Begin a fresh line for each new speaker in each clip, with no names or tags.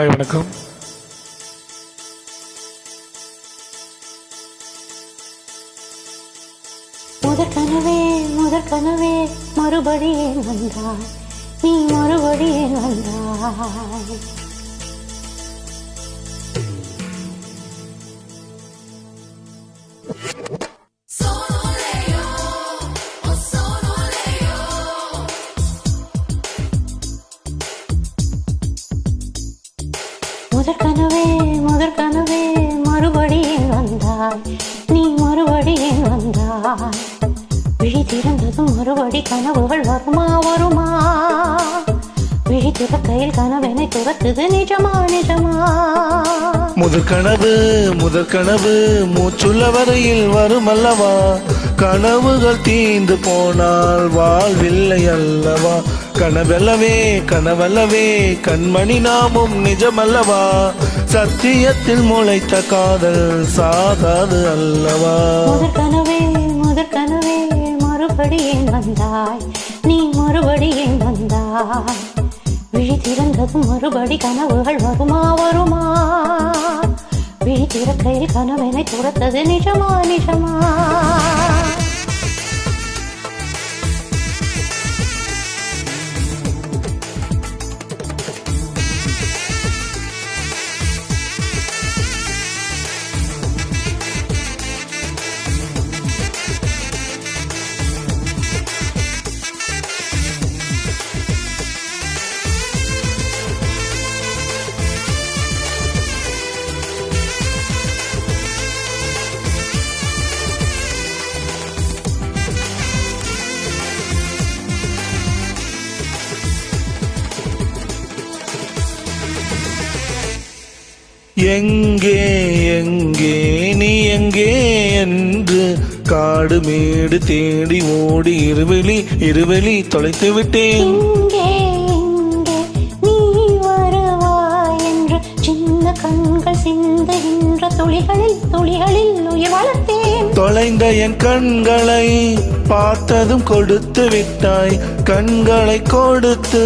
Hi வணக்கம்.
முதற் கனவே முதற் கனவே மறுபடியே வந்தாய். நீ மறுபடியே வந்தாய். you முதற் கனவே முதற் கனவே மறுபடியே வந்தாய். நீ மறுபடியே வந்தாய். விழி திறந்ததும் மறுபடி கனவுகள் வருமா வருமா? விழி திறக்கையில் கனவெனை துரத்துது நிஜமா நிஜமா?
முதற் முதற்கனவு மூச்சுள்ள வரையில் வரும் அல்லவா கனவுகள் தீந்து போனால் வாழ்வில்லை அல்லவா? கனவல்லவே கனவல்லவே கண்மணி நாமும் நிஜமல்லவா? சத்தியத்தில் முளைத்த காதல் சாகாது அல்லவா?
முதற் கனவே முதற் கனவே மறுபடியே வந்தாய்? நீ மறுபடியே வந்தாய்? விழி திறந்ததும் மறுபடி கனவுகள் வருமா வருமா? விழி திறக்கையில் கனவெனை துரத்தது நிஜமா நிஜமா?
எங்கே எங்கே நீ எங்கே என்று காடு மேடு தேடி ஓடி இருவெளி இருவெளி தொலைத்து விட்டேன்.
கண்கள் சிந்துகின்ற துளிகளில் துளிகளில் உயிர் வளர்த்தேன்.
தொலைந்த என் கண்களை பார்த்ததும் கொடுத்து விட்டாய். கண்களை கொடுத்து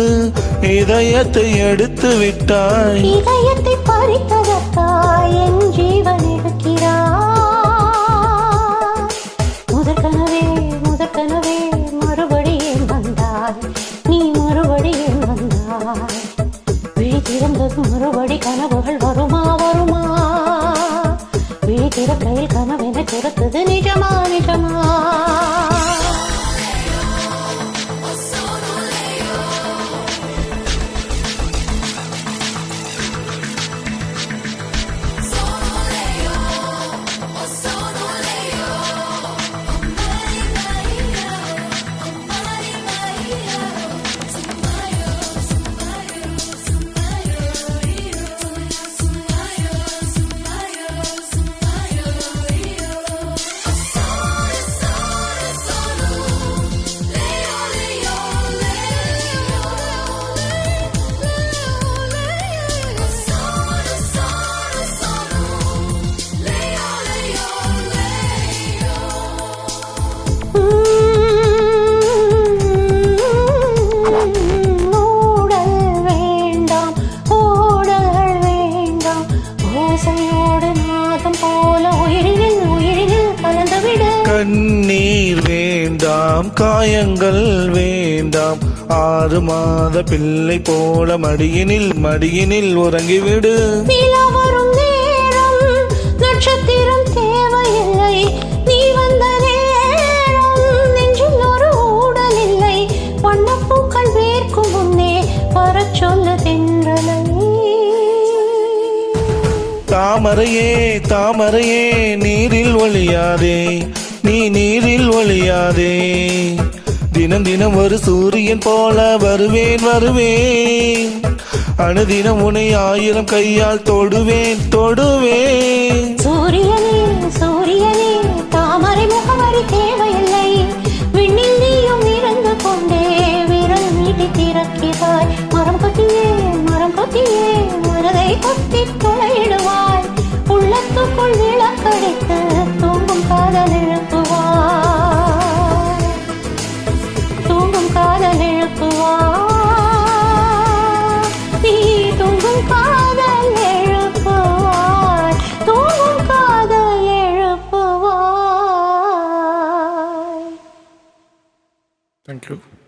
இதயத்தை எடுத்து விட்டாய்.
இதயத்தை பறித்ததற்காய் என் ஜீவன் எடுக்கிறாய் முதற்கனவே முதற்கனவே முதற் மறுபடியே வந்தாய். நீ மறுபடியே வந்தாய். விழி திறந்ததும் மறுபடி கனவுகள் வருமா வருமா? விழி திறக்கையில் கனவென துரத்துது நிஜமா நிஜமா? வேண்டாம்
காயங்கள் வேண்டாம். ஆறு மாத பிள்ளை போல மடியினில் மடியினில் உறங்கிவிடு.
நிலா வரும் நேரம் நட்சத்திரம் தேவையில்லை. நீ வந்த நேரம் நெஞ்சில் ஒரு ஊடல் இல்லை. வண்ணப்பூக்கள் வேர்க்கும் முன்னே வரச் சொல்லு தென்றலை.
தாமரையே தாமரையே நீரில் ஒளியாதே. நீ நீரில் ஒளியாதே. தினம் தினம் ஒரு சூரியன் போல வருவேன் வருவேன். அனுதினம் உன்னை ஆயிரம் கையால் தொடுவேன் தொடுவேன்.
சூரியனே சூரியனே தாமரை முகவரி தேவையில்லை. விண்ணில் நீயும் இறந்து கொண்டே விரல் நீட்டி திறக்கிறாய். மரம் கொத்தியே மரம் கொத்தியே மனதை கொத்தி
Danke.